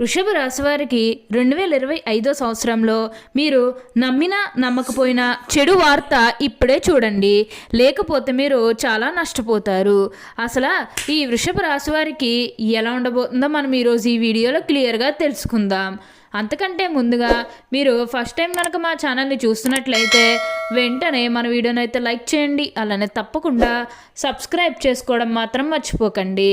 వృషభ రాశి వారికి రెండు వేల ఇరవై ఐదో సంవత్సరంలో మీరు నమ్మినా నమ్మకపోయినా చెడు వార్త ఇప్పుడే చూడండి. లేకపోతే మీరు చాలా నష్టపోతారు. అసలు ఈ వృషభ రాశి వారికి ఎలా ఉండబోతుందో మనం ఈరోజు ఈ వీడియోలో క్లియర్గా తెలుసుకుందాం. అంతకంటే ముందుగా మీరు ఫస్ట్ టైం కనుక మా ఛానల్ని చూస్తున్నట్లయితే వెంటనే మన వీడియోని అయితే లైక్ చేయండి. అలానే తప్పకుండా సబ్స్క్రైబ్ చేసుకోవడం మాత్రం మర్చిపోకండి.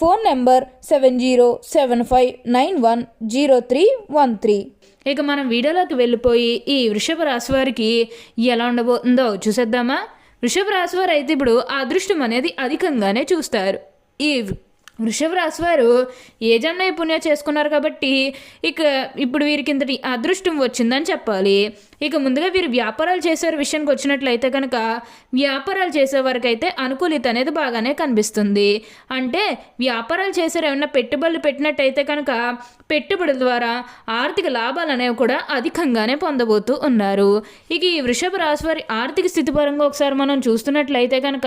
Phone number seven zero seven five nine one zero three one three. ఇక మనం వీడియోలోకి వెళ్ళిపోయి ఈ వృషభ రాశి వారికి ఎలా ఉండబోతుందో చూసేద్దామా? వృషభ రాశి వారు అయితే ఇప్పుడు అదృష్టం అనేది అధికంగానే చూస్తారు. ఈ వృషభ రాశి వారు ఏ జన్మ పుణ్యం చేసుకున్నారు కాబట్టి ఇక ఇప్పుడు వీరికి ఇంతటి అదృష్టం వచ్చిందని చెప్పాలి. ఇక ముందుగా వీరు వ్యాపారాలు చేసే విషయానికి వచ్చినట్లయితే కనుక వ్యాపారాలు చేసే అయితే అనుకూలిత అనేది బాగానే కనిపిస్తుంది. అంటే వ్యాపారాలు చేసే ఏమైనా పెట్టుబడులు పెట్టినట్టయితే కనుక పెట్టుబడుల ద్వారా ఆర్థిక లాభాలు అనేవి కూడా అధికంగానే పొందబోతూ ఉన్నారు. ఇక ఈ వృషభ రాశి వారి ఆర్థిక స్థితి పరంగా ఒకసారి మనం చూస్తున్నట్లయితే కనుక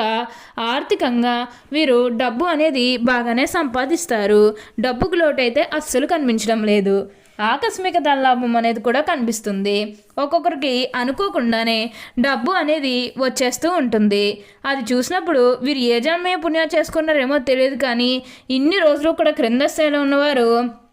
ఆర్థికంగా వీరు డబ్బు అనేది బాగానే సంపాదిస్తారు. డబ్బుకు లోటైతే అస్సలు కనిపించడం లేదు. ఆకస్మిక ధనలాభం అనేది కూడా కనిపిస్తుంది. ఒక్కొక్కరికి అనుకోకుండానే డబ్బు అనేది వచ్చేస్తూ ఉంటుంది. అది చూసినప్పుడు వీరు ఏ జన్మే పుణ్యం చేసుకున్నారేమో తెలియదు కానీ ఇన్ని రోజులు కూడా క్రింద స్థాయిలో ఉన్నవారు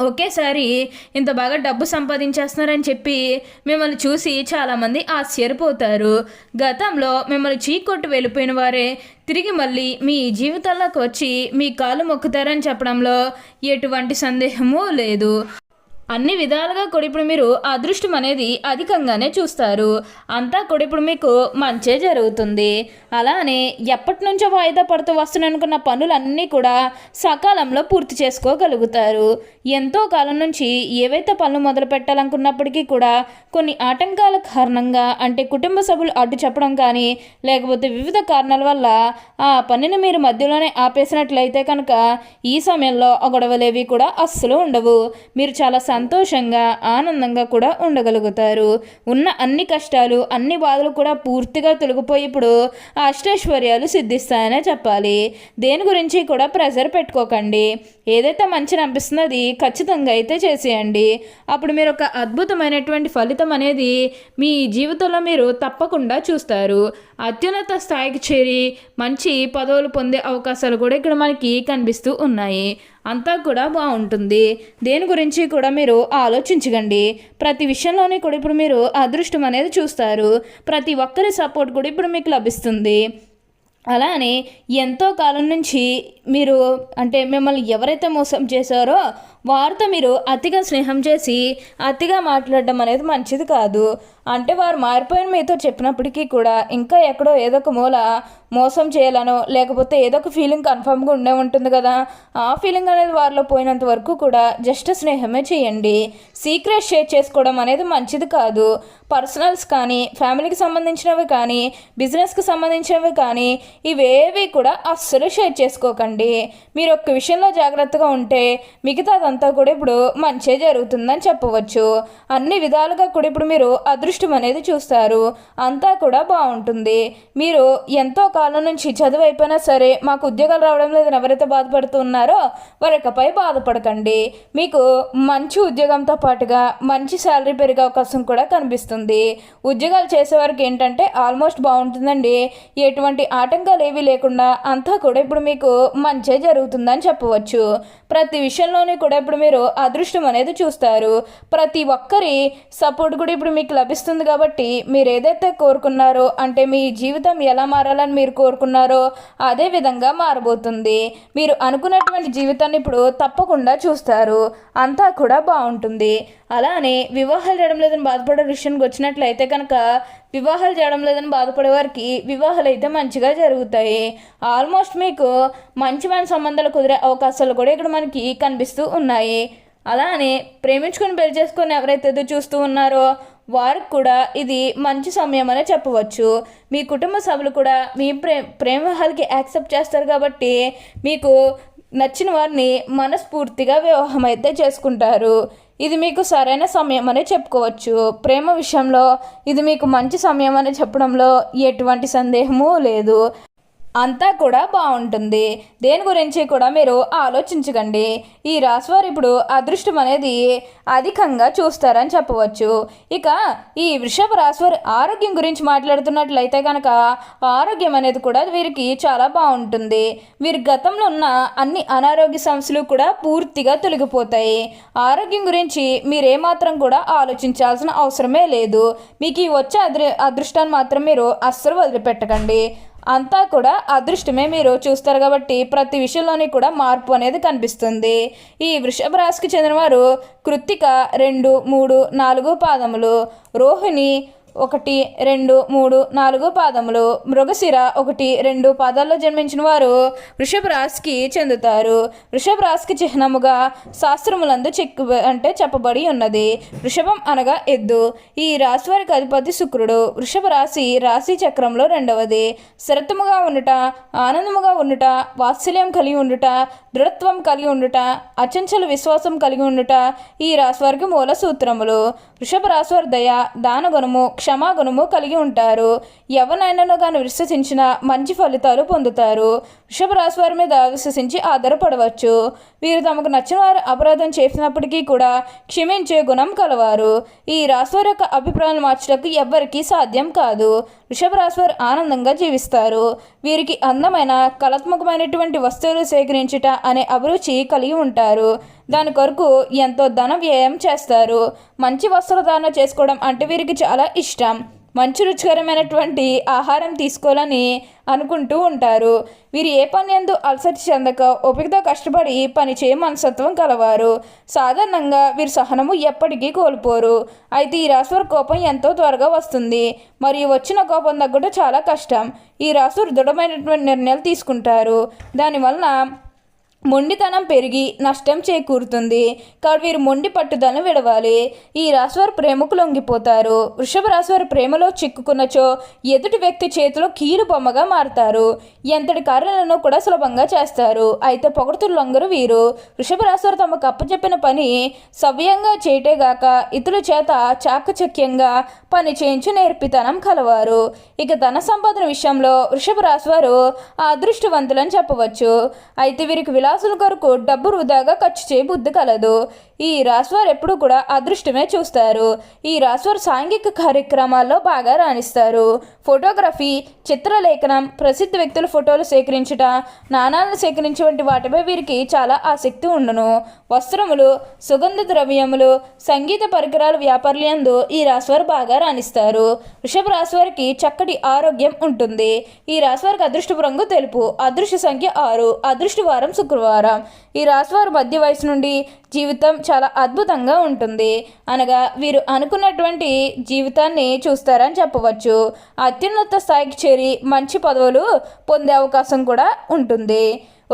ఒకేసారి ఇంత బాగా డబ్బు సంపాదించేస్తున్నారని చెప్పి మిమ్మల్ని చూసి చాలామంది ఆశ్చర్యపోతారు. గతంలో మిమ్మల్ని చీకొట్టు వెళ్ళిపోయిన వారే తిరిగి మళ్ళీ మీ జీవితాల్లోకి వచ్చి మీ కాలు మొక్కుతారని చెప్పడంలో ఎటువంటి సందేహమూ లేదు. అన్ని విధాలుగా కూడా ఇప్పుడు మీరు అదృష్టం అనేది అధికంగానే చూస్తారు. అంతా కూడా ఇప్పుడు మీకు మంచే జరుగుతుంది. అలానే ఎప్పటి నుంచో వాయిదా పడుతూ వస్తున్నాయి అనుకున్న పనులన్నీ కూడా సకాలంలో పూర్తి చేసుకోగలుగుతారు. ఎంతో కాలం నుంచి ఏవైతే పనులు మొదలు పెట్టాలనుకున్నప్పటికీ కూడా కొన్ని ఆటంకాల కారణంగా అంటే కుటుంబ సభ్యులు అడ్డు చెప్పడం కానీ లేకపోతే వివిధ కారణాల వల్ల ఆ పనిని మీరు మధ్యలోనే ఆపేసినట్లయితే కనుక ఈ సమయంలో గొడవలేవి కూడా అస్సలు ఉండవు. మీరు చాలా సంతోషంగా ఆనందంగా కూడా ఉండగలుగుతారు. ఉన్న అన్ని కష్టాలు అన్ని బాధలు కూడా పూర్తిగా తొలగిపోయి ఇప్పుడు అష్టైశ్వర్యాలు సిద్ధిస్తాయనే చెప్పాలి. దేని గురించి కూడా ప్రెజర్ పెట్టుకోకండి. ఏదైతే మంచిని అనిపిస్తుందో అది ఖచ్చితంగా అయితే చేసేయండి. అప్పుడు మీరు ఒక అద్భుతమైనటువంటి ఫలితం అనేది మీ జీవితంలో మీరు తప్పకుండా చూస్తారు. అత్యున్నత స్థాయికి చేరి మంచి పదవులు పొందే అవకాశాలు కూడా ఇక్కడ మనకి కనిపిస్తూ ఉన్నాయి. అంతా కూడా బాగుంటుంది. దేని గురించి కూడా మీరు ఆలోచించకండి. ప్రతి విషయంలోని కూడా ఇప్పుడు మీరు అదృష్టం అనేది చూస్తారు. ప్రతి ఒక్కరి సపోర్ట్ కూడా ఇప్పుడు మీకు లభిస్తుంది. అలానే ఎంతో కాలం నుంచి మీరు అంటే మిమ్మల్ని ఎవరైతే మోసం చేశారో వారితో మీరు అతిగా స్నేహం చేసి అతిగా మాట్లాడడం అనేది మంచిది కాదు. అంటే వారు మారిపోయిన మీతో చెప్పినప్పటికీ కూడా ఇంకా ఎక్కడో ఏదో ఒక మూల మోసం చేయాలనో లేకపోతే ఏదో ఒక ఫీలింగ్ కన్ఫర్మ్గా ఉండే ఉంటుంది కదా. ఆ ఫీలింగ్ అనేది వారిలో పోయినంత వరకు కూడా జస్ట్ స్నేహమే చేయండి. సీక్రెట్ షేర్ చేసుకోవడం అనేది మంచిది కాదు. పర్సనల్స్ కానీ ఫ్యామిలీకి సంబంధించినవి కానీ బిజినెస్కి సంబంధించినవి కానీ ఇవేవి కూడా అస్సలు షేర్ చేసుకోకండి. మీరు ఒక్క విషయంలో జాగ్రత్తగా ఉంటే మిగతాదంతా అంతా కూడా ఇప్పుడు మంచే జరుగుతుందని చెప్పవచ్చు. అన్ని విధాలుగా కూడా ఇప్పుడు మీరు అదృష్టం అనేది చూస్తారు. అంతా కూడా బాగుంటుంది. మీరు ఎంతో కాలం నుంచి చదువు అయిపోయినా సరే మాకు ఉద్యోగాలు రావడం లేదని ఎవరైతే బాధపడుతున్నారో వారికపై బాధపడకండి. మీకు మంచి ఉద్యోగంతో పాటుగా మంచి శాలరీ పెరిగే అవకాశం కూడా కనిపిస్తుంది. ఉద్యోగాలు చేసేవారికి ఏంటంటే ఆల్మోస్ట్ బాగుంటుందండి. ఎటువంటి ఆటంకాలు ఏవి లేకుండా అంతా కూడా ఇప్పుడు మీకు మంచే జరుగుతుందని చెప్పవచ్చు. ప్రతి విషయంలోనే కూడా ఇప్పుడు మీరు అదృష్టం అనేది చూస్తారు. ప్రతి ఒక్కరి సపోర్ట్ కూడా ఇప్పుడు మీకు లభిస్తుంది కాబట్టి మీరు ఏదైతే కోరుకున్నారో అంటే మీ జీవితం ఎలా మారాలని మీరు కోరుకున్నారో అదే విధంగా మారబోతుంది. మీరు అనుకున్నటువంటి జీవితాన్ని ఇప్పుడు తప్పకుండా చూస్తారు. అంతా కూడా బాగుంటుంది. అలానే వివాహాలు చేయడం లేదని బాధపడే విషయానికి వచ్చినట్లయితే కనుక వివాహాలు చేయడం లేదని బాధపడే వారికి వివాహాలు అయితే మంచిగా జరుగుతాయి. ఆల్మోస్ట్ మీకు మంచి మంచి సంబంధాలు కుదిరే అవకాశాలు కూడా ఇక్కడ మనకి కనిపిస్తూ ఉన్నాయి. అలానే ప్రేమించుకొని పెళ్ళి చేసుకొని ఎవరైతే ఎదురు చూస్తూ ఉన్నారో వారికి కూడా ఇది మంచి సమయం అనే చెప్పవచ్చు. మీ కుటుంబ సభ్యులు కూడా మీ ప్రే ప్రేమహాలకి యాక్సెప్ట్ చేస్తారు కాబట్టి మీకు నచ్చిన వారిని మనస్ఫూర్తిగా వివాహం అయితే చేసుకుంటారు. ఇది మీకు సరైన సమయం అనే చెప్పుకోవచ్చు. ప్రేమ విషయంలో ఇది మీకు మంచి సమయం అని చెప్పడంలో ఎటువంటి సందేహము లేదు. అంతా కూడా బాగుంటుంది. దేని గురించి కూడా మీరు ఆలోచించకండి. ఈ రాశివారు ఇప్పుడు అదృష్టం అనేది అధికంగా చూస్తారని చెప్పవచ్చు. ఇక ఈ వృషభ రాశివారి ఆరోగ్యం గురించి మాట్లాడుతున్నట్లయితే కనుక ఆరోగ్యం అనేది కూడా వీరికి చాలా బాగుంటుంది. వీరి గతంలో ఉన్న అన్ని అనారోగ్య సమస్యలు కూడా పూర్తిగా తొలగిపోతాయి. ఆరోగ్యం గురించి మీరేమాత్రం కూడా ఆలోచించాల్సిన అవసరమే లేదు. మీకు ఈ వచ్చే అదృ అదృష్టాన్ని మాత్రం మీరు అస్సలు వదిలిపెట్టకండి. అంతా కూడా అదృష్టమే మీరు చూస్తారు కాబట్టి ప్రతి విషయంలోని కూడా మార్పు అనేది కనిపిస్తుంది. ఈ వృషభ రాశికి చెందినవారు కృత్తిక రెండు మూడు నాలుగు పాదములు రోహిణి ఒకటి రెండు మూడు నాలుగు పాదములు. మృగశిర ఒకటి రెండు పాదాల్లో జన్మించిన వారు వృషభ రాశికి చెందుతారు. వృషభ రాశికి చిహ్నముగా శాస్త్రములందు చెక్కు అంటే చెప్పబడి ఉన్నది. వృషభం అనగా ఎద్దు. ఈ రాశి వారికి అధిపతి శుక్రుడు. వృషభ రాశి రాశి చక్రంలో రెండవది. శరత్వముగా ఉండుట ఆనందముగా ఉండుట వాత్సల్యం కలిగి ఉండుట దృఢత్వం కలిగి ఉండుట అచంచల విశ్వాసం కలిగి ఉండుట ఈ రాశి వారికి మూల సూత్రములు. వృషభ రాశి వారి దయ దానగుణము క్షమాగుణము కలిగి ఉంటారు. ఎవరినైనాను గాను విశ్వసించిన మంచి ఫలితాలు పొందుతారు. వృషభ రాశి వారి మీద విశ్వసించి ఆధారపడవచ్చు. వీరు తమకు నచ్చిన వారు అపరాధం చేసినప్పటికీ కూడా క్షమించే గుణం కలవారు. ఈ రాశి వారి యొక్క అభిప్రాయాలు మార్చడానికి ఎవ్వరికీ సాధ్యం కాదు. వృషభ వారు ఆనందంగా జీవిస్తారు. వీరికి అందమైన కళాత్మకమైనటువంటి వస్తువులు సేకరించుట అనే అభిరుచి కలిగి ఉంటారు. దాని కొరకు ఎంతో ధన వ్యయం చేస్తారు. మంచి వస్త్రధారణ చేసుకోవడం అంటే వీరికి చాలా ఇష్టం. మంచి రుచికరమైనటువంటి ఆహారం తీసుకోవాలని అనుకుంటూ ఉంటారు. వీరు ఏ పని ఎందు అలసట చెందక ఓపికతో కష్టపడి పని చేయ మనస్తత్వం కలవారు. సాధారణంగా వీరి సహనము ఎప్పటికీ కోల్పోరు. అయితే ఈ రాశివారి కోపం ఎంతో త్వరగా వస్తుంది. మరియు వచ్చిన కోపం తగ్గట చాలా కష్టం. ఈ రాశివారు దృఢమైనటువంటి నిర్ణయాలు తీసుకుంటారు. దానివల్ల మొండితనం పెరిగి నష్టం చేకూరుతుంది. కాబట్టి వీరు మొండి పట్టుదలను విడవాలి. ఈ రాశివారు ప్రేమకు లొంగిపోతారు. వృషభ రాశివారు ప్రేమలో చిక్కుకున్నచో ఎదుటి వ్యక్తి చేతిలో కీలు బొమ్మగా మారుతారు. ఎంతటి కార్యాలను కూడా సులభంగా చేస్తారు. అయితే పొగడుతులు లొంగరు వీరు. వృషభ రాశివారు తమకు అప్పచెప్పిన పని సవ్యంగా చేయటేగాక ఇతరుల చేత చాకచక్యంగా పని చేయించు నేర్పితనం కలవారు. ఇక ధన సంపాదన విషయంలో వృషభ రాశివారు అదృష్టవంతులని చెప్పవచ్చు. అయితే వీరికి విలాసుల కొరకు డబ్బు వృధాగా ఖర్చు చేయ బుద్ధి కలదు. ఈ రాశివారు ఎప్పుడూ కూడా అదృష్టమే చూస్తారు. ఈ రాశివారు సాంఘిక కార్యక్రమాల్లో బాగా రాణిస్తారు. ఫోటోగ్రఫీ చిత్రలేఖనం ప్రసిద్ధ వ్యక్తుల ఫోటోలు సేకరించుట నాణాలను సేకరించే వంటి వాటిపై వీరికి చాలా ఆసక్తి ఉండును. వస్త్రములు సుగంధ ద్రవ్యములు సంగీత పరికరాల వ్యాపారులందు ఈ రాశివారు బాగా రాణిస్తారు. వృషభ రాశివారికి చక్కటి ఆరోగ్యం ఉంటుంది. ఈ రాశివారికి అదృష్టపు రంగు తెలుపు అదృష్ట సంఖ్య ఆరు అదృష్టవారం శుక్రవారం. గురువారం. ఈ రాశివారు మధ్య వయసు నుండి జీవితం చాలా అద్భుతంగా ఉంటుంది. అనగా వీరు అనుకున్నటువంటి జీవితాన్ని చూస్తారని చెప్పవచ్చు. అత్యున్నత స్థాయికి చేరి మంచి పదవులు పొందే అవకాశం కూడా ఉంటుంది.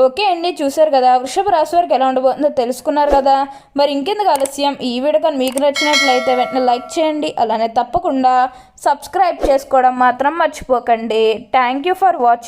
ఓకే అండి చూశారు కదా వృషభ రాశి వారికి ఎలా ఉండబోతుందో తెలుసుకున్నారు కదా. మరి ఇంకెందుకు ఆలస్యం? ఈ వీడియో కానీ మీకు నచ్చినట్లయితే వెంటనే లైక్ చేయండి. అలానే తప్పకుండా సబ్స్క్రైబ్ చేసుకోవడం మాత్రం మర్చిపోకండి. Thank you for watching